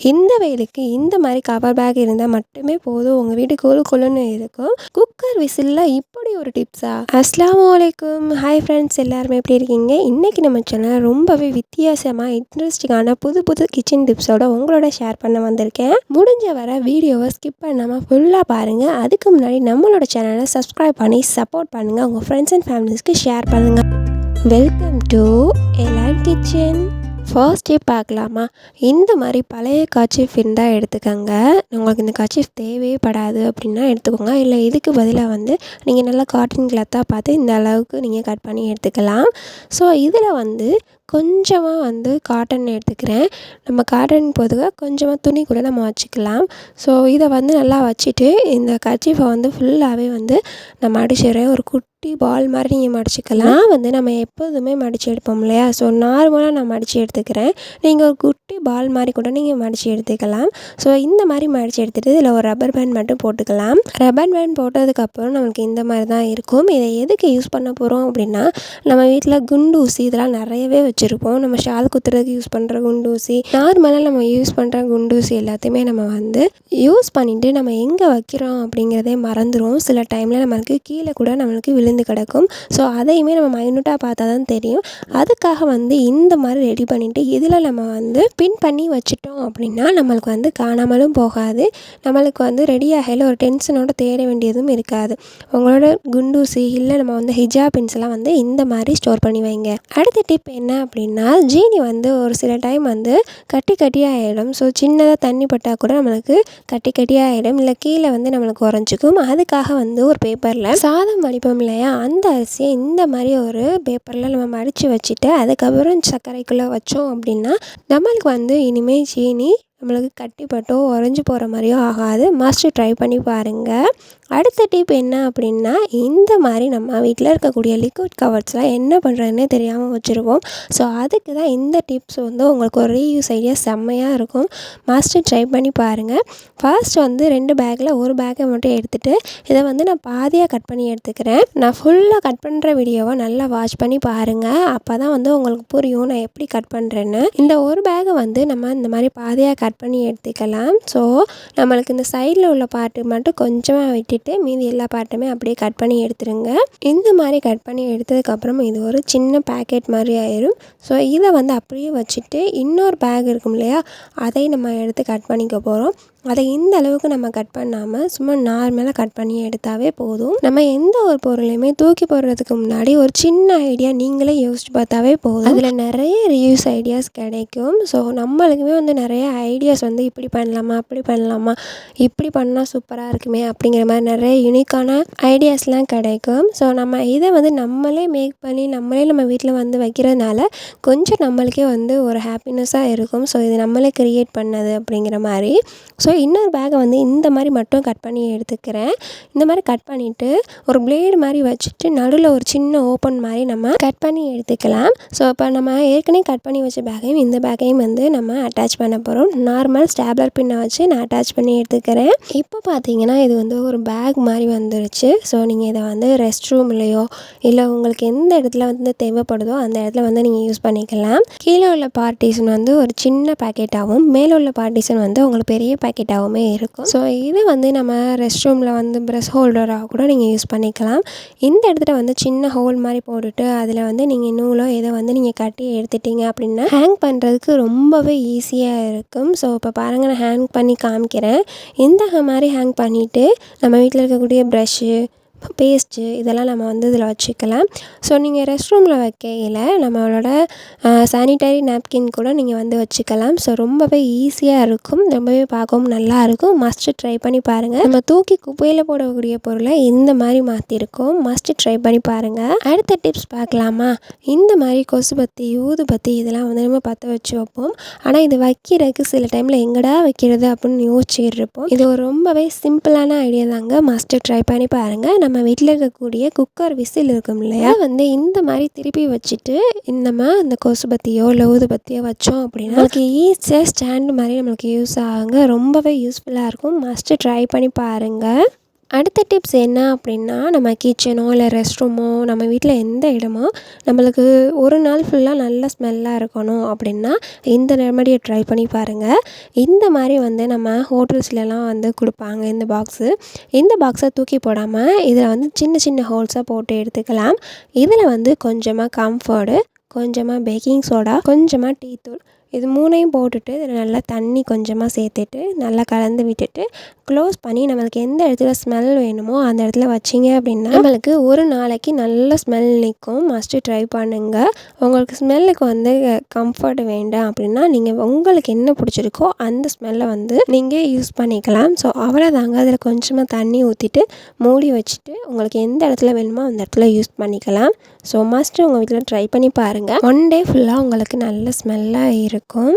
இந்த வேலைக்கு இந்த மாதிரி கவர் பேக் இருந்தால் மட்டுமே போதும். உங்கள் வீடு கொழு கொழுன்னு இருக்கும். குக்கர் விசிலில் இப்படி ஒரு டிப்ஸா அஸ்லாம் அலைக்கும். ஹாய் ஃப்ரெண்ட்ஸ் எல்லாருமே எப்படி இருக்கீங்க? இன்றைக்கி நம்ம சேனல் ரொம்பவே வித்தியாசமாக இன்ட்ரெஸ்டிங்கான புது புது கிச்சன் டிப்ஸோட உங்களோட ஷேர் பண்ண வந்திருக்கேன். முடிஞ்ச வர வீடியோவை ஸ்கிப் பண்ணாமல் ஃபுல்லாக பாருங்கள் அதுக்கு முன்னாடி நம்மளோட சேனலை சப்ஸ்கிரைப் பண்ணி சப்போர்ட் பண்ணுங்கள் உங்கள் ஃப்ரெண்ட்ஸ் அண்ட் ஃபேமிலிஸ்க்கு ஷேர் பண்ணுங்கள் welcome to Elan kitchen first tip பார்க்கலாமா? இந்த மாதிரி பழைய கர்ச்சீஃப் இருந்தால் எடுத்துக்கோங்க. உங்களுக்கு இந்த கர்ச்சீஃப் தேவையே படாது அப்படின்னா எடுத்துக்கோங்க. இல்லை இதுக்கு பதிலாக வந்து நீங்கள் நல்லா காட்டன் கிளாத்தாக பார்த்து இந்த அளவுக்கு நீங்கள் கட் பண்ணி எடுத்துக்கலாம். ஸோ இதில் வந்து கொஞ்சமாக வந்து காட்டன் எடுத்துக்கிறேன். நம்ம காட்டன் பொதுவாக கொஞ்சமாக துணி கூட நம்ம வச்சுக்கலாம். ஸோ இதை வந்து நல்லா வச்சுட்டு இந்த கர்ச்சீஃபை வந்து ஃபுல்லாகவே வந்து நான் மடிச்சிடுறேன் ஒரு குட்டி பால் மாதிரி நீங்கள் மடிச்சிக்கலாம். நான் வந்து நம்ம எப்போதுமே மடித்து எடுப்போம் இல்லையா? ஸோ நார்மலாக நான் மடித்து எடுத்துக்கிறேன். நீங்கள் ஒரு குட்டி பால் மாதிரி கூட நீங்கள் மடித்து எடுத்துக்கலாம். ஸோ இந்த மாதிரி மடித்து எடுத்துகிட்டு இதில் ஒரு ரப்பர் பேண்ட் மட்டும் போட்டுக்கலாம். ரப்பர் பேண்ட் போட்டதுக்கப்புறம் நம்மளுக்கு இந்த மாதிரி தான் இருக்கும். இதை எதுக்கு யூஸ் பண்ண போகிறோம் அப்படின்னா நம்ம வீட்டில் குண்டு ஊசி இதெல்லாம் நிறையவே வச்சுருப்போம். நம்ம ஷால் குத்துறதுக்கு யூஸ் பண்ணுற குண்டூசி நார்மலாக நம்ம யூஸ் பண்ணுற குண்டூசி எல்லாத்தையுமே நம்ம வந்து யூஸ் பண்ணிவிட்டு நம்ம எங்கே வைக்கிறோம் அப்படிங்கிறதே மறந்துடும் சில டைமில் நம்மளுக்கு கீழே கூட நம்மளுக்கு விழுந்து கிடக்கும். ஸோ அதையுமே நம்ம மைனூட்டாக பார்த்தா தான் தெரியும். அதுக்காக வந்து இந்த மாதிரி ரெடி பண்ணிவிட்டு இதில் நம்ம வந்து பின் பண்ணி வச்சுட்டோம் அப்படின்னா நம்மளுக்கு வந்து காணாமலும் போகாது. நம்மளுக்கு வந்து ரெடி ஆகையில் ஒரு டென்ஷனோட தேட வேண்டியதும் இருக்காது. உங்களோட குண்டூசி இல்லை நம்ம வந்து ஹிஜா பின்ஸ்லாம் வந்து இந்த மாதிரி ஸ்டோர் பண்ணி வைங்க. அடுத்த டிப் என்ன அப்படின்னா ஜீனி வந்து ஒரு சில டைம் வந்து கட்டி கட்டியாக ஆகிடும் ஸோ சின்னதாக தண்ணி பட்டால் கூட நம்மளுக்கு கட்டி கட்டியாக ஆகிடும் இல்லை கீழே வந்து நம்மளுக்கு உறைஞ்சிக்கும். அதுக்காக வந்து ஒரு பேப்பரில் சாதம் வடிப்போம் இல்லையா? அந்த அரிசியை இந்த மாதிரி ஒரு பேப்பரில் நம்ம மடித்து வச்சுட்டு அதுக்கப்புறம் சர்க்கரைக்குள்ளே வச்சோம் அப்படின்னா நம்மளுக்கு வந்து இனிமேல் ஜீனி நம்மளுக்கு கட்டிப்பட்டோ உறைஞ்சி போகிற மாதிரியோ ஆகாது. மஸ்ட்டு ட்ரை பண்ணி பாருங்கள் அடுத்த டிப் என்ன அப்படின்னா இந்த மாதிரி நம்ம வீட்டில் இருக்கக்கூடிய லிக்விட் கவர்ஸ்லாம் என்ன பண்ணுறதுன்னே தெரியாமல் வச்சுருவோம். ஸோ அதுக்கு தான் இந்த டிப்ஸ் வந்து உங்களுக்கு ஒரு ரீயூஸ் ஐடியா செம்மையாக இருக்கும். மஸ்ட்டு ட்ரை பண்ணி பாருங்கள் ஃபர்ஸ்ட் வந்து ரெண்டு பேக்கில் ஒரு பேக்கை மட்டும் எடுத்துகிட்டு இதை வந்து நான் பாதியாக கட் பண்ணி எடுத்துக்கிறேன். நான் ஃபுல்லாக கட் பண்ணுற வீடியோவை நல்லா வாட்ச் பண்ணி பாருங்கள் அப்போ தான் வந்து உங்களுக்கு புரியும் நான் எப்படி கட் பண்ணுறேன்னு இந்த ஒரு பேக்கை வந்து நம்ம இந்த மாதிரி பாதியாக கட் கட் பண்ணி எடுத்துக்கலாம். ஸோ நம்மளுக்கு இந்த சைடில் உள்ள பார்ட்டு மட்டும் கொஞ்சமாக விட்டுட்டு மீதி எல்லா பார்ட்டுமே அப்படியே கட் பண்ணி எடுத்துருங்க. இந்த மாதிரி கட் பண்ணி எடுத்ததுக்கப்புறம் இது ஒரு சின்ன பேக்கெட் மாதிரி ஆயிரும். ஸோ இதை வந்து அப்படியே வச்சுட்டு இன்னொரு பேக் இருக்கும் இல்லையா? அதை நம்ம எடுத்து கட் பண்ணிக்க போகிறோம் அதை இந்த அளவுக்கு நம்ம கட் பண்ணாமல் சும்மா நார்மலாக கட் பண்ணி எடுத்தாவே போதும். நம்ம எந்த ஒரு பொருளையுமே தூக்கி போடுறதுக்கு முன்னாடி ஒரு சின்ன ஐடியா நீங்களே யோசிச்சு பார்த்தாவே போதும். அதில் நிறைய ரியூஸ் ஐடியாஸ் கிடைக்கும். ஸோ நம்மளுக்குமே வந்து நிறைய ஐடியாஸ் வந்து இப்படி பண்ணலாமா அப்படி பண்ணலாமா இப்படி பண்ணால் சூப்பராக இருக்குமே அப்படிங்கிற மாதிரி நிறைய யூனிக்கான ஐடியாஸ்லாம் கிடைக்கும். ஸோ நம்ம இதை வந்து நம்மளே மேக் பண்ணி நம்மளே நம்ம வீட்டில் வந்து வைக்கிறதுனால கொஞ்சம் நம்மளுக்கே வந்து ஒரு ஹாப்பினஸ்ஸாக இருக்கும். ஸோ இது நம்மளே க்ரியேட் பண்ணது அப்படிங்கிற மாதிரி. ஸோ இன்னொரு பேக்கை வந்து இந்த மாதிரி மட்டும் கட் பண்ணி எடுத்துக்கிறேன். இந்த மாதிரி கட் பண்ணிவிட்டு ஒரு பிளேடு மாதிரி வச்சுட்டு நடுவில் ஒரு சின்ன ஓப்பன் மாதிரி நம்ம கட் பண்ணி எடுத்துக்கலாம். ஸோ இப்போ நம்ம ஏற்கனவே கட் பண்ணி வச்ச பேக்கையும் இந்த பேக்கையும் வந்து நம்ம அட்டாச் பண்ண போகிறோம் நார்மல் ஸ்டாப்லர் பின்னை வச்சு நான் அட்டாச் பண்ணி எடுத்துக்கிறேன். இப்போ பார்த்தீங்கன்னா இது வந்து ஒரு பேக் மாதிரி வந்துருச்சு. ஸோ நீங்கள் இதை வந்து ரெஸ்ட் ரூம்லேயோ இல்லை உங்களுக்கு எந்த இடத்துல வந்து தேவைப்படுதோ அந்த இடத்துல வந்து நீங்கள் யூஸ் பண்ணிக்கலாம். கீழே உள்ள பார்ட்டிஷன் வந்து ஒரு சின்ன பேக்கெட்டாகவும் மேலே உள்ள பார்ட்டிஷன் வந்து உங்களுக்கு பெரிய பேக்கெட் பாக்கெட்டாகவுமே இருக்கும். ஸோ இது வந்து நம்ம ரெஸ்ட் ரூமில் வந்து ப்ரெஷ் ஹோல்டராக கூட நீங்கள் யூஸ் பண்ணிக்கலாம். இந்த இடத்துல வந்து சின்ன ஹோல் மாதிரி போட்டுட்டு அதில் வந்து நீங்கள் நூலோ இதை வந்து நீங்கள் கட்டி எடுத்துட்டீங்க அப்படின்னா ஹேங் பண்ணுறதுக்கு ரொம்பவே ஈஸியாக இருக்கும். ஸோ இப்போ பாருங்கள் நான் ஹேங் பண்ணி காமிக்கிறேன். இந்த மாதிரி ஹேங் பண்ணிவிட்டு நம்ம வீட்டில் இருக்கக்கூடிய ப்ரஷ்ஷு பேஸ்ட்டு இதெல்லாம் நம்ம வந்து இதில் வச்சுக்கலாம். ஸோ நீங்கள் ரெஸ்ட் ரூமில் வைக்கையில் நம்மளோட சானிடரி நாப்கின் கூட நீங்கள் வந்து வச்சுக்கலாம். ஸோ ரொம்பவே ஈஸியாக இருக்கும். ரொம்பவே பார்க்கவும் நல்லாயிருக்கும் மஸ்ட்டு ட்ரை பண்ணி பாருங்கள் நம்ம தூக்கி குப்பையில் போடக்கூடிய பொருளை இந்த மாதிரி மாற்றிருக்கோம் மஸ்ட்டு ட்ரை பண்ணி பாருங்கள் அடுத்த டிப்ஸ் பார்க்கலாமா? இந்த மாதிரி கொசுபத்தி ஊதுபத்தி இதெல்லாம் வந்து நம்ம பற்ற வச்சு வைப்போம். ஆனால் இது வைக்கிறதுக்கு சில டைமில் எங்கடா வைக்கிறது அப்படின்னு யோசிச்சுட்டு இருப்போம். இது ஒரு ரொம்பவே சிம்பிளான ஐடியா தாங்க. மஸ்ட்டு ட்ரை பண்ணி பாருங்கள் நம்ம வீட்டில் இருக்கக்கூடிய குக்கர் விசில் இருக்கும் இல்லையா? வந்து இந்த மாதிரி திருப்பி வச்சுட்டு நம்ம இந்த கொசுபத்தியோ இல்லை ஊதுபத்தியோ வச்சோம் அப்படின்னா நமக்கு ஈஸியாக ஸ்டாண்டு மாதிரி நம்மளுக்கு யூஸ் ஆகுங்க. ரொம்பவே யூஸ்ஃபுல்லாக இருக்கும். மஸ்ட்டு ட்ரை பண்ணி பாருங்கள் அடுத்த டிப்ஸ் என்ன அப்படின்னா நம்ம கிச்சனோ இல்லை ரெஸ்ட் ரூமோ நம்ம வீட்டில் எந்த இடமோ நம்மளுக்கு ஒரு நாள் ஃபுல்லாக நல்ல ஸ்மெல்லாக இருக்கணும் அப்படின்னா இந்த ரெமடியை ட்ரை பண்ணி பாருங்கள் இந்த மாதிரி வந்து நம்ம ஹோட்டல்ஸ்லலாம் வந்து கொடுப்பாங்க இந்த பாக்ஸு இந்த பாக்ஸை தூக்கி போடாமல் இதில் வந்து சின்ன சின்ன ஹோல்ஸாக போட்டு எடுத்துக்கலாம். இதில் வந்து கொஞ்சமாக கம்ஃபர்டு கொஞ்சமாக பேக்கிங் சோடா கொஞ்சமாக டீ தூள் இது மூணையும் போட்டுட்டு இதில் நல்லா தண்ணி கொஞ்சமாக சேர்த்துட்டு நல்லா கலந்து விட்டுட்டு க்ளோஸ் பண்ணி நம்மளுக்கு எந்த இடத்துல ஸ்மெல் வேணுமோ அந்த இடத்துல வச்சிங்க அப்படின்னா நம்மளுக்கு ஒரு நாளைக்கு நல்ல ஸ்மெல் நிற்கும். மஸ்ட்டு ட்ரை பண்ணுங்கள் உங்களுக்கு ஸ்மெல்லுக்கு வந்து கம்ஃபர்ட் வேண்டாம் அப்படின்னா நீங்கள் உங்களுக்கு என்ன பிடிச்சிருக்கோ அந்த ஸ்மெல்லை வந்து நீங்கள் யூஸ் பண்ணிக்கலாம். ஸோ அவ்வளோதாங்க அதில் கொஞ்சமாக தண்ணி ஊற்றிட்டு மூடி வச்சுட்டு உங்களுக்கு எந்த இடத்துல வேணுமோ அந்த இடத்துல யூஸ் பண்ணிக்கலாம். ஸோ மஸ்ட்டு உங்கள் வீட்டில் ட்ரை பண்ணி பாருங்கள் ஒன் டே ஃபுல்லாக உங்களுக்கு நல்ல ஸ்மெல்லாக இருக்கும்.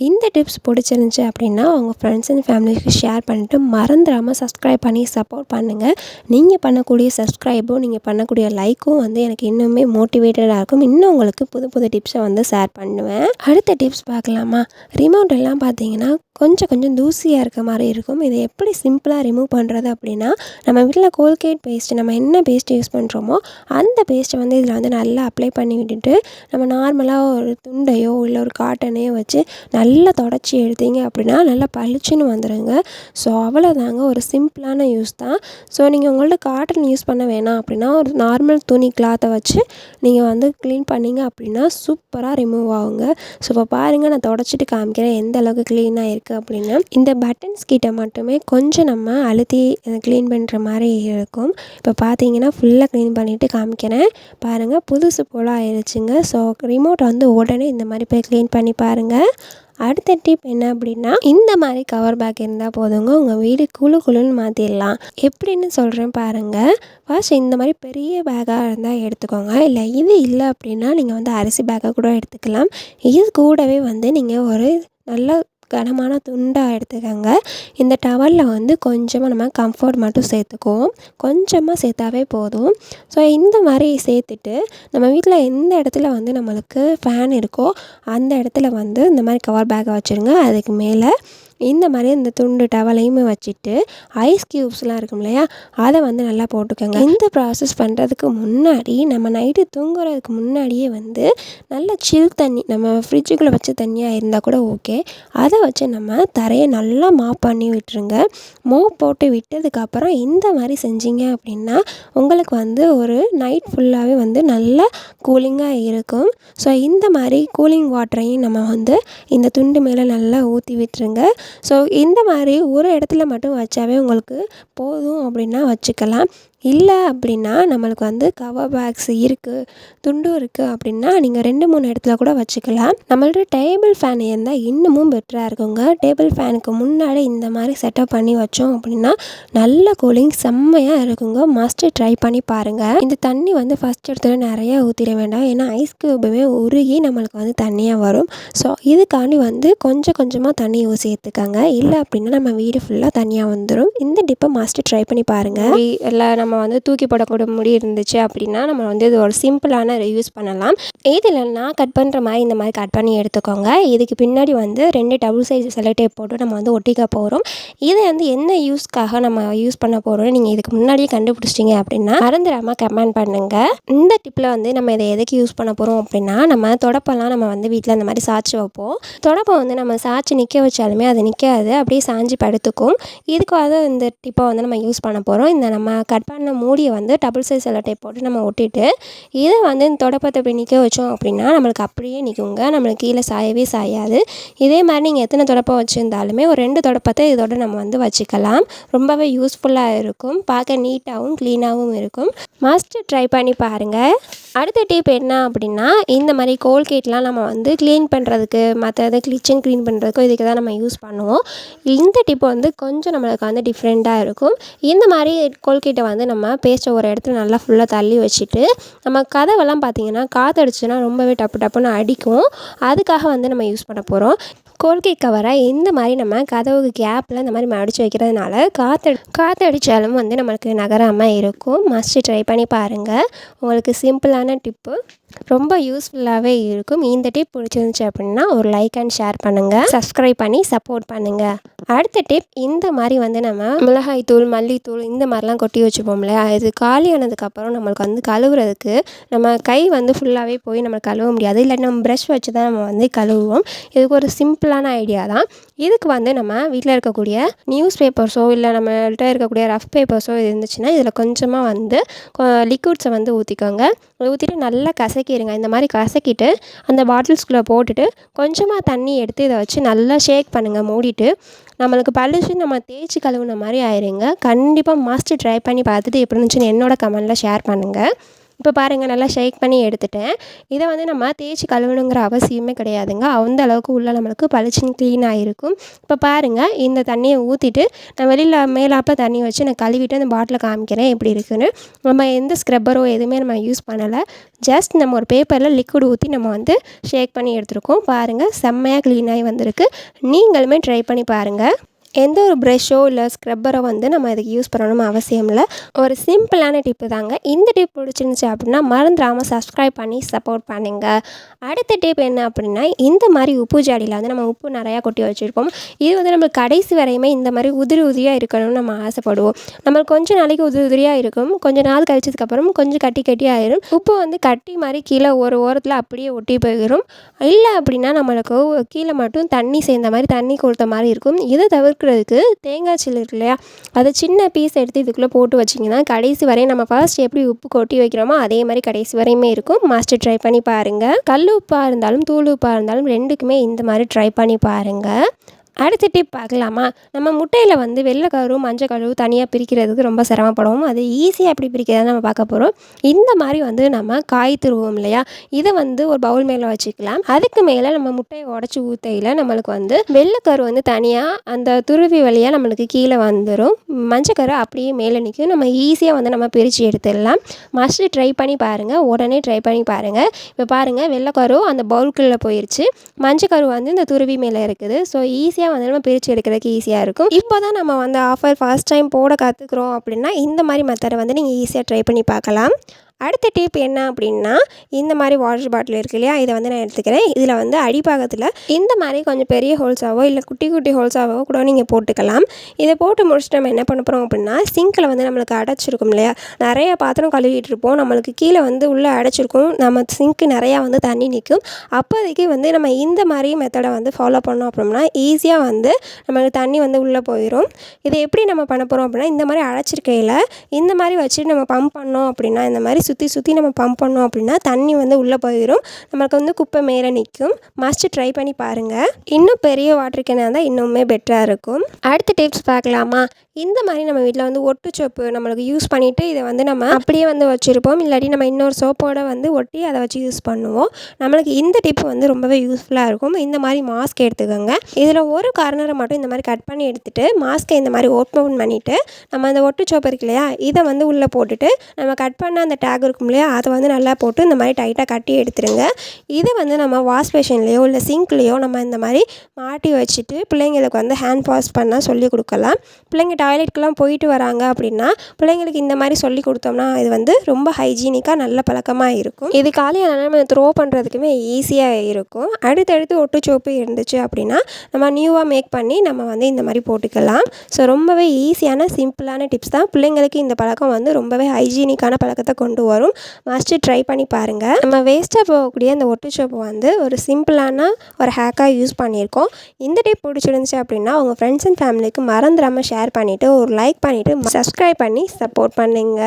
இந்த டிப்ஸ் பிடிச்சிருந்துச்சி அப்படின்னா உங்கள் ஃப்ரெண்ட்ஸ் அண்ட் ஃபேமிலிக்கு ஷேர் பண்ணிவிட்டு மறந்துடாமல் சப்ஸ்கிரைப் பண்ணி சப்போர்ட் பண்ணுங்கள் நீங்கள் பண்ணக்கூடிய சப்ஸ்கிரைபும் நீங்கள் பண்ணக்கூடிய லைக்கும் வந்து எனக்கு இன்னுமே மோட்டிவேட்டடாக இருக்கும். இன்னும் உங்களுக்கு புது புது டிப்ஸை வந்து ஷேர் பண்ணுவேன். அடுத்த டிப்ஸ் பார்க்கலாமா? ரிமோட் எல்லாம் பார்த்தீங்கன்னா கொஞ்சம் கொஞ்சம் தூசியாக இருக்க மாதிரி இருக்கும். இதை எப்படி சிம்பிளாக ரிமூவ் பண்ணுறது அப்படின்னா நம்ம வீட்டில் கோல்கேட் பேஸ்ட் நம்ம என்ன பேஸ்ட் யூஸ் பண்ணுறோமோ அந்த பேஸ்ட்டை வந்து இதில் வந்து நல்லா அப்ளை பண்ணி விட்டுட்டு நம்ம நார்மலாக ஒரு துண்டையோ இல்லை ஒரு காட்டனையோ வச்சு நல்லா நல்லா தொடச்சி எடுத்தீங்க அப்படின்னா நல்லா பளிச்சுன்னு வந்துடுங்க ஸோ அவ்வளோதாங்க ஒரு சிம்பிளான யூஸ் தான். ஸோ நீங்கள் உங்கள்ட்ட காட்டன் யூஸ் பண்ண வேணாம் அப்படின்னா ஒரு நார்மல் துணி கிளாத்தை வச்சு நீங்கள் வந்து க்ளீன் பண்ணிங்க அப்படின்னா சூப்பராக ரிமூவ் ஆகுங்க. ஸோ இப்போ பாருங்கள் நான் தொடச்சிட்டு காமிக்கிறேன். எந்த அளவுக்கு க்ளீனாக இருக்குது அப்படின்னு இந்த பட்டன்ஸ் கிட்ட மட்டுமே கொஞ்சம் நம்ம அழுத்தி க்ளீன் பண்ணுற மாதிரி இருக்கும். இப்போ பார்த்தீங்கன்னா ஃபுல்லாக க்ளீன் பண்ணிவிட்டு காமிக்கிறேன். பாருங்கள் புதுசு போல் ஆயிடுச்சுங்க ஸோ ரிமோட் வந்து உடனே இந்த மாதிரி போய் க்ளீன் பண்ணி பாருங்கள் அடுத்த டிப் என்ன அப்படின்னா இந்த மாதிரி கவர் பேக் இருந்தால் போதுங்க உங்கள் வீடு குழு குழுன்னு மாற்றிடலாம் எப்படின்னு சொல்கிறேன் பாருங்கள் ஃபர்ஸ்ட் இந்த மாதிரி பெரிய பேக்காக இருந்தால் எடுத்துக்கோங்க. இல்லை இது இல்லை அப்படின்னா நீங்கள் வந்து அரிசி பேக்காக கூட எடுத்துக்கலாம். இது கூடவே வந்து நீங்கள் ஒரு நல்ல கனமான துண்டாக எடுத்துக்கோங்க. இந்த டவலில் வந்து கொஞ்சமாக நம்ம கம்ஃபர்ட் மட்டும் சேர்த்துக்குவோம். கொஞ்சமாக சேர்த்தாவே போதும். ஸோ இந்த மாதிரி சேர்த்துட்டு நம்ம வீட்டில் எந்த இடத்துல வந்து நம்மளுக்கு ஃபேன் இருக்கோ அந்த இடத்துல வந்து இந்த மாதிரி கவர் பேக்கை வச்சுருங்க. அதுக்கு மேலே இந்த மாதிரி இந்த துண்டு டவலையுமே வச்சுட்டு ஐஸ் க்யூப்ஸ்லாம் இருக்கும் இல்லையா? அதை வந்து நல்லா போட்டுக்கோங்க. இந்த ப்ராசஸ் பண்ணுறதுக்கு முன்னாடி நம்ம நைட்டு தூங்குறதுக்கு முன்னாடியே வந்து நல்ல சில் தண்ணி நம்ம ஃப்ரிட்ஜுக்குள்ளே வச்ச தண்ணியாக இருந்தால் கூட ஓகே அதை வச்சு நம்ம தரையை நல்லா மாப் பண்ணி விட்டுருங்க. மோப் போட்டு விட்டதுக்கப்புறம் இந்த மாதிரி செஞ்சீங்க அப்படின்னா உங்களுக்கு வந்து ஒரு நைட் ஃபுல்லாகவே வந்து நல்லா கூலிங்காக இருக்கும். ஸோ இந்த மாதிரி கூலிங் வாட்டரையும் நம்ம வந்து இந்த துண்டு மேலே நல்லா ஊற்றி விட்டுருங்க. ஸோ இந்த மாதிரி ஒரு இடத்துல மட்டும் வச்சாவே உங்களுக்கு போதும் அப்படின்னா வச்சுக்கலாம். இல்லை அப்படின்னா நம்மளுக்கு வந்து கவர் பேக்ஸ் இருக்குது துண்டும் இருக்குது அப்படின்னா நீங்கள் ரெண்டு மூணு இடத்துல கூட வச்சுக்கலாம். நம்மள்ட்ட டேபிள் ஃபேன் இருந்தால் இன்னமும் பெட்டராக இருக்குங்க. டேபிள் ஃபேனுக்கு முன்னாடி இந்த மாதிரி செட்டப் பண்ணி வச்சோம் அப்படின்னா நல்ல கூலிங் செம்மையாக இருக்குங்க. மஸ்ட்டு ட்ரை பண்ணி பாருங்கள் இந்த தண்ணி வந்து ஃபஸ்ட் இடத்துல நிறையா ஊற்றிட வேண்டாம். ஏன்னா ஐஸ் க்யூபுமே உருகி நம்மளுக்கு வந்து தண்ணியாக வரும். ஸோ இதுக்காண்டி வந்து கொஞ்சம் கொஞ்சமாக தண்ணி ஊசி ஏற்றுக்காங்க இல்லை அப்படின்னா நம்ம வீடு ஃபுல்லாக தனியாக வந்துடும் இந்த டிப்பை மஸ்ட்டு ட்ரை பண்ணி பாருங்கள் இல்லை நம்ம வந்து தூக்கி போடக்கூட முடி இருந்துச்சு அப்படின்னா நம்ம வந்து இது ஒரு சிம்பிளான யூஸ் பண்ணலாம். இது இல்லைன்னா கட் பண்ணுற மாதிரி இந்த மாதிரி கட் பண்ணி எடுத்துக்கோங்க. இதுக்கு பின்னாடி வந்து ரெண்டு டபுள் சைஸ் செலக்டேப் போட்டு நம்ம வந்து ஒட்டிக்க போகிறோம் இதை வந்து என்ன யூஸ்க்காக நம்ம யூஸ் பண்ண போகிறோம் நீங்கள் இதுக்கு முன்னாடியே கண்டுபிடிச்சிட்டிங்க அப்படின்னா மறந்துடாமல் கமெண்ட் பண்ணுங்கள் இந்த டிப்பில் வந்து நம்ம இதை எதுக்கு யூஸ் பண்ண போகிறோம் அப்படின்னா நம்ம தொடப்பெல்லாம் நம்ம வந்து வீட்டில் அந்த மாதிரி சாய்ச்சி வைப்போம். தொடப்பை வந்து நம்ம சாய்ச்சி நிற்க வச்சாலுமே அது நிற்காது அப்படியே சாஞ்சு படுத்துக்கும். இதுக்காக இந்த டிப்பை வந்து நம்ம யூஸ் பண்ண போகிறோம் இந்த நம்ம கட் பண்ண மூடியை வந்து டபுள் சைஸ் டேப் போட்டு நம்ம ஒட்டிட்டு இதை வந்து இந்த தொடப்பத்தை இப்படி நிற்க வச்சோம் அப்படின்னா நம்மளுக்கு அப்படியே நிற்குங்க நம்மளுக்கு கீழே சாயவே சாயாது. இதே மாதிரி நீங்கள் எத்தனை தொடப்பம் வச்சுருந்தாலுமே ஒரு ரெண்டு தொடப்பத்தை இதோட நம்ம வந்து வச்சுக்கலாம். ரொம்பவே யூஸ்ஃபுல்லாக இருக்கும். பார்க்க நீட்டாகவும் க்ளீனாகவும் இருக்கும். மஸ்ட்டு ட்ரை பண்ணி பாருங்கள் அடுத்த டிப் என்ன அப்படின்னா இந்த மாதிரி கோல்கேட்லாம் நம்ம வந்து க்ளீன் பண்ணுறதுக்கு மற்ற இது கிச்சன் க்ளீன் பண்ணுறதுக்கும் இதுக்கு தான் நம்ம யூஸ் பண்ணுவோம். இந்த டிப் வந்து கொஞ்சம் நம்மளுக்கு வந்து டிஃப்ரெண்ட்டாக இருக்கும். இந்த மாதிரி கோல்கேட்டை வந்து நம்ம நம்ம பேஸ்ட்டை ஒரு இடத்துல நல்லா ஃபுல்லாக தள்ளி வச்சுட்டு நம்ம கதவெல்லாம் பார்த்திங்கன்னா காற்றடிச்சுன்னா ரொம்பவே டப்பு டப்புன்னு அடிக்கும். அதுக்காக வந்து நம்ம யூஸ் பண்ண போகிறோம் கோல்கை கவரை இந்த மாதிரி நம்ம கதவுக்கு கேப்பில் இந்த மாதிரி மடித்து வைக்கிறதுனால காற்று காற்றடிச்சாலும் வந்து நம்மளுக்கு நகராமல் இருக்கும். மஸ்ட்டு ட்ரை பண்ணி பாருங்கள் உங்களுக்கு சிம்பிளான டிப்பு ரொம்ப யூஸ்ஃபுல்லாகவே இருக்கும். இந்த டிப் பிடிச்சிருந்துச்சி அப்படின்னா ஒரு லைக் அண்ட் ஷேர் பண்ணுங்கள் சப்ஸ்கிரைப் பண்ணி சப்போர்ட் பண்ணுங்கள் அடுத்த டிப் இந்த மாதிரி வந்து நம்ம மிளகாய் தூள் மல்லித்தூள் இந்த மாதிரிலாம் கொட்டி வச்சுப்போம்ல இது காலியானதுக்கப்புறம் நம்மளுக்கு வந்து கழுவுறதுக்கு நம்ம கை வந்து ஃபுல்லாகவே போய் நம்ம கழுவ முடியாது. இல்லை நம்ம ப்ரஷ் வச்சு தான் நம்ம வந்து கழுவுவோம். இதுக்கு ஒரு சிம்பிளான ஐடியா தான். இதுக்கு வந்து நம்ம வீட்டில் இருக்கக்கூடிய நியூஸ் பேப்பர்ஸோ இல்லை நம்மள்கிட்ட இருக்கக்கூடிய ரஃப் பேப்பர்ஸோ இருந்துச்சுன்னா இதில் கொஞ்சமாக வந்து லிக்விட்ஸை வந்து ஊற்றிக்கோங்க ஊற்றிட்டு நல்லா கசக்கிடுங்க இந்த மாதிரி கசக்கிட்டு அந்த பாட்டில்ஸ்குள்ளே போட்டுட்டு கொஞ்சமாக தண்ணி எடுத்து இதை வச்சு நல்லா ஷேக் பண்ணுங்கள் மூடிட்டு. நம்மளுக்கு பளிச்சு நம்ம தேய்ச்சி கழுவுன மாதிரி ஆயிருங்க. கண்டிப்பாக மஸ்ட் ட்ரை பண்ணி பார்த்துட்டு எப்படி இருந்துச்சுன்னு என்னோட கமெண்ட்டில் ஷேர் பண்ணுங்கள் இப்போ பாருங்கள் நல்லா ஷேக் பண்ணி எடுத்துட்டேன். இதை வந்து நம்ம தேய்ச்சி கழுவணுங்கிற அவசியமே கிடையாதுங்க. அந்த அளவுக்கு உள்ளே நம்மளுக்கு பளிச்சுன்னு க்ளீனாக இருக்கும் இப்போ பாருங்கள் இந்த தண்ணியை ஊற்றிட்டு நான் வெளியில் மேலாப்ப தண்ணி வச்சு நான் கழுவிட்டு அந்த பாட்டில் காமிக்கிறேன் எப்படி இருக்குன்னு. நம்ம எந்த ஸ்க்ரப்பரோ எதுவுமே நம்ம யூஸ் பண்ணலை. ஜஸ்ட் நம்ம ஒரு பேப்பரில் லிக்விட் ஊற்றி நம்ம வந்து ஷேக் பண்ணி எடுத்துருக்கோம். பாருங்கள் செம்மையாக க்ளீனாகி வந்திருக்கு. நீங்களுமே ட்ரை பண்ணி பாருங்கள் எந்த ஒரு ப்ரெஷ்ஷோ இல்லை ஸ்க்ரப்பரோ வந்து நம்ம இதுக்கு யூஸ் பண்ணணும்னு அவசியம் இல்லை. ஒரு சிம்பிளான டிப்பு தாங்க. இந்த டிப் பிடிச்சிருந்துச்சி அப்படின்னா மறந்துடாமல் சப்ஸ்கிரைப் பண்ணி சப்போர்ட் பண்ணுங்கள் அடுத்த டிப் என்ன அப்படின்னா இந்த மாதிரி உப்பு ஜாடியில் வந்து நம்ம உப்பு நிறையா கொட்டி வச்சுருப்போம். இது வந்து நம்ம கடைசி வரையுமே இந்த மாதிரி உதிரி உதிரியாக இருக்கணும்னு நம்ம ஆசைப்படுவோம். நம்மளுக்கு கொஞ்சம் நாளைக்கு உதிரி உதிரியாக இருக்கும். கொஞ்சம் நாள் கழிச்சதுக்கப்புறம் கொஞ்சம் கட்டி கட்டி ஆயிரும். உப்பு வந்து கட்டி மாதிரி கீழே ஒரு ஓரத்தில் அப்படியே ஒட்டி போயிடும் இல்லை அப்படின்னா நம்மளுக்கு கீழே மட்டும் தண்ணி சேர்ந்த மாதிரி தண்ணி கொடுத்த மாதிரி இருக்கும். இதை தவிர்க்க வறுக்கிறதுக்கு தேங்காய் சில்லு இருக்கு இல்லையா? அதை சின்ன பீஸ் எடுத்து இதுக்குள்ளே போட்டு வச்சிங்கன்னா கடைசி வரையும் நம்ம ஃபர்ஸ்ட் எப்படி உப்பு கொட்டி வைக்கிறோமோ அதே மாதிரி கடைசி வரையுமே இருக்கும். மாஸ்டர் ட்ரை பண்ணி பாருங்கள் கல் உப்பாக இருந்தாலும் தூள் உப்பாக இருந்தாலும் ரெண்டுக்குமே இந்த மாதிரி ட்ரை பண்ணி பாருங்கள் அடுத்த டிப் பார்க்கலாமா? நம்ம முட்டையில் வந்து வெள்ளை கரு மஞ்சள் கரு தனியாக பிரிக்கிறதுக்கு ரொம்ப சிரமப்படுவோம். அது ஈஸியாக எப்படி பிரிக்கிறதா நம்ம பார்க்க போகிறோம் இந்த மாதிரி வந்து நம்ம காய் துருவோம் இல்லையா? இதை வந்து ஒரு பவுல் மேலே வச்சுக்கலாம். அதுக்கு மேலே நம்ம முட்டையை உடச்சி ஊற்றையில் நம்மளுக்கு வந்து வெள்ளைக்கரு வந்து தனியாக அந்த துருவி வழியாக நம்மளுக்கு கீழே வந்துடும் மஞ்சக்கரு அப்படியே மேலே நிற்கும் நம்ம ஈஸியாக வந்து நம்ம பிரித்து எடுத்துடலாம். மஸ்ட்டு ட்ரை பண்ணி பாருங்கள் உடனே ட்ரை பண்ணி பாருங்கள் இப்போ பாருங்கள் வெள்ளைக்கரு அந்த பவுல்குள்ளே போயிடுச்சு மஞ்சக்கரு வந்து இந்த துருவி மேலே இருக்குது. ஸோ ஈஸியாக ஈஸியாக வந்து நம்ம பிரித்து எடுக்கிறதுக்கு ஈஸியாக இருக்கும். இப்போ தான் நம்ம வந்து ஆஃபர் ஃபஸ்ட் டைம் போட கற்றுக்குறோம் அப்படின்னா இந்த மாதிரி மெத்தடை வந்து நீங்கள் ஈஸியாக ட்ரை பண்ணி பார்க்கலாம். அடுத்த டிப் என்ன அப்படின்னா இந்த மாதிரி வாட்டர் பாட்டில் இருக்கு இல்லையா? இதை வந்து நான் எடுத்துக்கிறேன். இதில் வந்து அடிப்பாகத்தில் இந்த மாதிரி கொஞ்சம் பெரிய ஹோல்ஸாவோ இல்லை குட்டி குட்டி ஹோல்ஸாவோ கூட நீங்கள் போட்டுக்கலாம். இதை போட்டு முடிச்சுட்டு நம்ம என்ன பண்ண போகிறோம் அப்படின்னா சிங்கில் வந்து நம்மளுக்கு அடைச்சிருக்கும் இல்லையா? நிறைய பாத்திரம் கழுவிட்டு இருப்போம். நம்மளுக்கு கீழே வந்து உள்ளே அடைச்சிருக்கும். நம்ம சிங்க்கு நிறையா வந்து தண்ணி நிற்கும் அப்போதைக்கு வந்து நம்ம இந்த மாதிரி மெத்தடை வந்து ஃபாலோ பண்ணோம் அப்படின்னா ஈஸியாக வந்து நம்மளுக்கு தண்ணி வந்து உள்ளே போயிடும் இதை எப்படி நம்ம பண்ண போகிறோம் அப்படின்னா இந்த மாதிரி அடைச்சிருக்கையில் இந்த மாதிரி வச்சுட்டு நம்ம பம்ப் பண்ணோம் அப்படின்னா இந்த மாதிரி சுற்றி சுற்றி நம்ம பம்ப் பண்ணோம் அப்படின்னா தண்ணி வந்து உள்ளே போயிடும் நம்மளுக்கு வந்து குப்பை மேலே நிற்கும். மஸ்ட்டு ட்ரை பண்ணி பாருங்கள் இன்னும் பெரிய வாட்டர் கேனாக இருந்தால் இன்னுமே பெட்டராக இருக்கும். அடுத்த டிப்ஸ் பார்க்கலாமா? இந்த மாதிரி நம்ம வீட்டில் வந்து ஒட்டு சோப்பு நம்மளுக்கு யூஸ் பண்ணிவிட்டு இதை வந்து நம்ம அப்படியே வந்து வச்சுருப்போம். இல்லாட்டி நம்ம இன்னொரு சோப்போடு வந்து ஒட்டி அதை வச்சு யூஸ் பண்ணுவோம். நம்மளுக்கு இந்த டிப் வந்து ரொம்பவே யூஸ்ஃபுல்லாக இருக்கும். இந்த மாதிரி மாஸ்க் எடுத்துக்கோங்க. இதில் ஒரு கார்னரை மட்டும் இந்த மாதிரி கட் பண்ணி எடுத்துகிட்டு மாஸ்க்கை இந்த மாதிரி ஓப்பன் பண்ணிவிட்டு நம்ம அந்த ஒட்டு சோப்பு இருக்கு இல்லையா இதை வந்து உள்ளே போட்டுட்டு நம்ம கட் பண்ண அந்த பேக் இருக்கும் இல்லையா? அதை வந்து நல்லா போட்டு இந்த மாதிரி டைட்டாக கட்டி எடுத்துருங்க. இதை வந்து நம்ம வாஷ் பேஷன்லேயோ இல்லை சிங்க்லேயோ நம்ம இந்த மாதிரி மாட்டி வச்சுட்டு பிள்ளைங்களுக்கு வந்து ஹேண்ட் வாஷ் பண்ணால் சொல்லி கொடுக்கலாம். பிள்ளைங்க டாய்லெட்க்கெலாம் போயிட்டு வராங்க அப்படின்னா பிள்ளைங்களுக்கு இந்த மாதிரி சொல்லி கொடுத்தோம்னா இது வந்து ரொம்ப ஹைஜீனிக்காக நல்ல பழக்கமாக இருக்கும். இது காலையில் நம்ம த்ரோ பண்ணுறதுக்குமே ஈஸியாக இருக்கும். அடுத்தடுத்து ஒட்டு சோப்பு இருந்துச்சு அப்படின்னா நம்ம நியூவாக மேக் பண்ணி நம்ம வந்து இந்த மாதிரி போட்டுக்கலாம். ஸோ ரொம்பவே ஈஸியான சிம்பிளான டிப்ஸ் தான். பிள்ளைங்களுக்கு இந்த பழக்கம் வந்து ரொம்பவே ஹைஜீனிக்கான பழக்கத்தை கொண்டு வரும். மஸ்ட்டு ட்ரை பண்ணி பாருங்கள் நம்ம வேஸ்ட்டாக போகக்கூடிய அந்த ஒட்டு சோப்பு வந்து ஒரு சிம்பிளான ஒரு ஹேக்காக யூஸ் பண்ணியிருக்கோம். இந்த டிப் பிடிச்சிருந்துச்சு அப்படின்னா உங்கள் ஃப்ரெண்ட்ஸ் அண்ட் ஃபேமிலிக்கு மறந்துடாமல் ஷேர் பண்ணிவிட்டு ஒரு லைக் பண்ணிவிட்டு சப்ஸ்கிரைப் பண்ணி சப்போர்ட் பண்ணுங்க.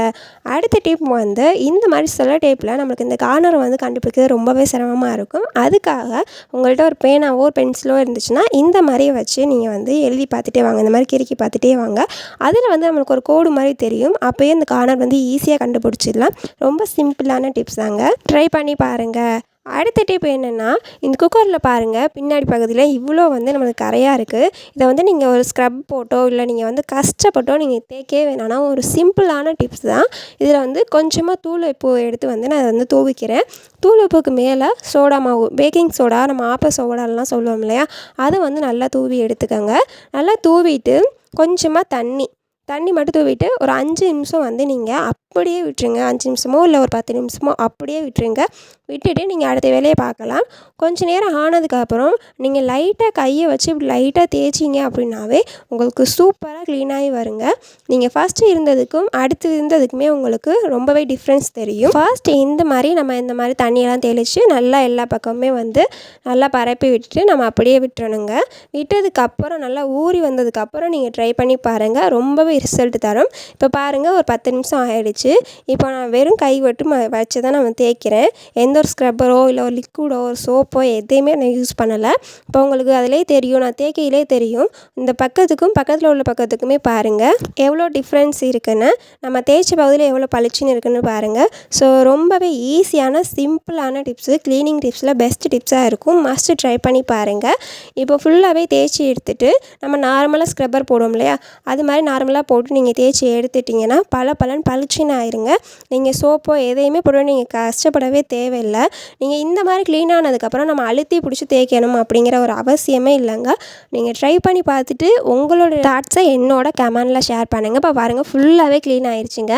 அடுத்த டிப் வந்து இந்த மாதிரி சில டேப்பில் நம்மளுக்கு இந்த கார்னரை வந்து கண்டுபிடிக்கிறது ரொம்பவே சிரமமாக இருக்கும். அதுக்காக உங்கள்கிட்ட ஒரு பேனாவோ ஒரு பென்சிலோ இருந்துச்சுன்னா இந்த மாதிரி வச்சு நீங்கள் வந்து எழுதி பார்த்துட்டே வாங்க. இந்த மாதிரி கிறுக்கி பார்த்துட்டே வாங்க. அதில் வந்து நம்மளுக்கு ஒரு கோடு மாதிரி தெரியும். அப்போயே இந்த கார்னர் வந்து ஈஸியாக கண்டுபிடிச்சிடலாம். ரொம்ப சிம்பிளான டிப்ஸ் தாங்க. ட்ரை பண்ணி பாருங்கள் அடுத்த டிப் என்னென்னா இந்த குக்கரில் பாருங்கள் பின்னாடி பகுதியில் இவ்வளோ வந்து நம்மளுக்கு கரையாக இருக்குது இதை வந்து நீங்கள் ஒரு ஸ்க்ரப் போட்டோ இல்லை நீங்கள் வந்து கஷ்டப்பட்டோ நீங்கள் தேய்க்கவே வேணாம் ஒரு சிம்பிளான டிப்ஸ் தான். இதில் வந்து கொஞ்சமாக தூள் உப்பு எடுத்து வந்து நான் வந்து தூவிக்கிறேன். தூள் உப்புக்கு மேலே சோடா மாவு பேக்கிங் சோடா நம்ம ஆப்ப சோடாலாம் சொல்லுவோம் இல்லையா? அதை வந்து நல்லா தூவி எடுத்துக்கோங்க. நல்லா தூவிட்டு கொஞ்சமாக தண்ணி தண்ணி மட்டும் தூவிட்டு ஒரு அஞ்சு நிமிஷம் வந்து நீங்கள் அப்படியே விட்டுருங்க. அஞ்சு நிமிஷமோ இல்லை ஒரு பத்து நிமிஷமோ அப்படியே விட்டுருங்க. விட்டுட்டு நீங்கள் அடுத்த வேலையை பார்க்கலாம். கொஞ்சம் நேரம் ஆனதுக்கப்புறம் நீங்கள் லைட்டாக கையை வச்சு இப்படி லைட்டாக தேய்ச்சிங்க அப்படின்னாவே உங்களுக்கு சூப்பராக க்ளீனாகி வருங்க. நீங்கள் ஃபஸ்ட்டு இருந்ததுக்கும் அடுத்து இருந்ததுக்குமே உங்களுக்கு ரொம்பவே டிஃப்ரென்ஸ் தெரியும். ஃபர்ஸ்ட் இந்த மாதிரி நம்ம இந்த மாதிரி தண்ணியெல்லாம் தெளித்து நல்லா எல்லா பக்கமுமே வந்து நல்லா பரப்பி விட்டுட்டு நம்ம அப்படியே விட்டுறணுங்க. விட்டதுக்கப்புறம் நல்லா ஊறி வந்ததுக்கப்புறம் நீங்கள் ட்ரை பண்ணி பாருங்கள் ரொம்பவே ரிசல்ட் தரும். இப்போ பாருங்கள் ஒரு பத்து நிமிஷம் ஆகிடுச்சு இப்போ நான் வெறும் கை வட்டு வச்சு தான் நான் தேய்க்கிறேன். எந்த ஒரு ஸ்க்ரப்பரோ இல்லை ஒரு லிக்விடோ ஒரு சோப்போ எதையுமே நான் யூஸ் பண்ணலை. இப்போ உங்களுக்கு அதிலே தெரியும் நான் தேய்க்கையிலே தெரியும். இந்த பக்கத்துக்கும் பக்கத்தில் உள்ள பக்கத்துக்குமே பாருங்கள் எவ்வளோ டிஃப்ரென்ஸ் இருக்குன்னு. நம்ம தேய்ச்ச பகுதியில் எவ்வளோ பளிச்சுன்னு இருக்குன்னு பாருங்கள் ஸோ ரொம்பவே ஈஸியான சிம்பிளான டிப்ஸு க்ளீனிங் டிப்ஸில் பெஸ்ட் டிப்ஸாக இருக்கும். மஸ்ட் ட்ரை பண்ணி பாருங்கள் இப்போ ஃபுல்லாகவே தேய்ச்சி எடுத்துகிட்டு நம்ம நார்மலாக ஸ்க்ரப்பர் போடுவோம் இல்லையா? அது மாதிரி நார்மலாக போட்டு நீங்கள் தேய்ச்சி எடுத்துட்டிங்கன்னா பல பலன் பளிச்சின்னு ஆயிருங்க. நீங்கள் சோப்போ எதையுமே போட நீங்கள் கஷ்டப்படவே தேவையில்லை. நீங்கள் இந்த மாதிரி க்ளீன் ஆனதுக்கப்புறம் நம்ம அழுத்தி பிடிச்சி தேய்க்கணும் அப்படிங்கிற ஒரு அவசியமே இல்லைங்க. நீங்கள் ட்ரை பண்ணி பார்த்துட்டு உங்களோட தாட்ஸை என்னோட கமெண்டில் ஷேர் பண்ணுங்கள் இப்போ பாருங்கள் ஃபுல்லாகவே க்ளீன் ஆயிடுச்சுங்க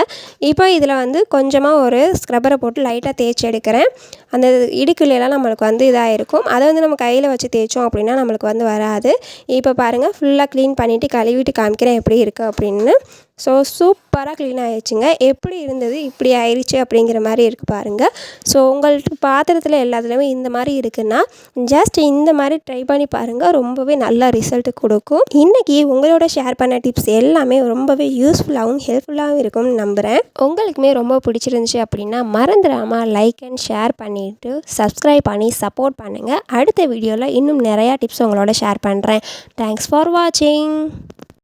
இப்போ இதில் வந்து கொஞ்சமாக ஒரு ஸ்க்ரப்பரை போட்டு லைட்டாக தேய்ச்சி எடுக்கிறேன். அந்த இடுக்குலாம் நம்மளுக்கு வந்து இதாக இருக்கும் அதை வந்து நம்ம கையில் வச்சு தேய்ச்சோம் அப்படின்னா நம்மளுக்கு வந்து வராது. இப்போ பாருங்கள் ஃபுல்லாக க்ளீன் பண்ணிவிட்டு கழுவிட்டு காமிக்கிறேன் எப்படி இருக்குது அப்படின்னு. ஸோ சூப்பராக க்ளீன் ஆகிடுச்சுங்க எப்படி இருந்தது இப்படி ஆயிடுச்சு அப்படிங்கிற மாதிரி இருக்குது பாருங்கள் ஸோ உங்கள்கிட்ட பாத்திரத்தில் எல்லாத்துலேயுமே இந்த மாதிரி இருக்குன்னா ஜஸ்ட் இந்த மாதிரி ட்ரை பண்ணி பாருங்கள் ரொம்பவே நல்ல ரிசல்ட் கொடுக்கும். இன்றைக்கி உங்களோட ஷேர் பண்ண டிப்ஸ் எல்லாமே ரொம்பவே யூஸ்ஃபுல்லாகவும் ஹெல்ப்ஃபுல்லாகவும் இருக்கும்னு நம்புகிறேன் உங்களுக்குமே ரொம்ப பிடிச்சிருந்துச்சி அப்படின்னா மறந்துடாமல் லைக் அண்ட் ஷேர் பண்ணிவிட்டு சப்ஸ்கிரைப் பண்ணி சப்போர்ட் பண்ணுங்கள் அடுத்த வீடியோவில் இன்னும் நிறையா டிப்ஸ் உங்களோட ஷேர் பண்ணுறேன் தேங்க்ஸ் ஃபார் வாட்சிங்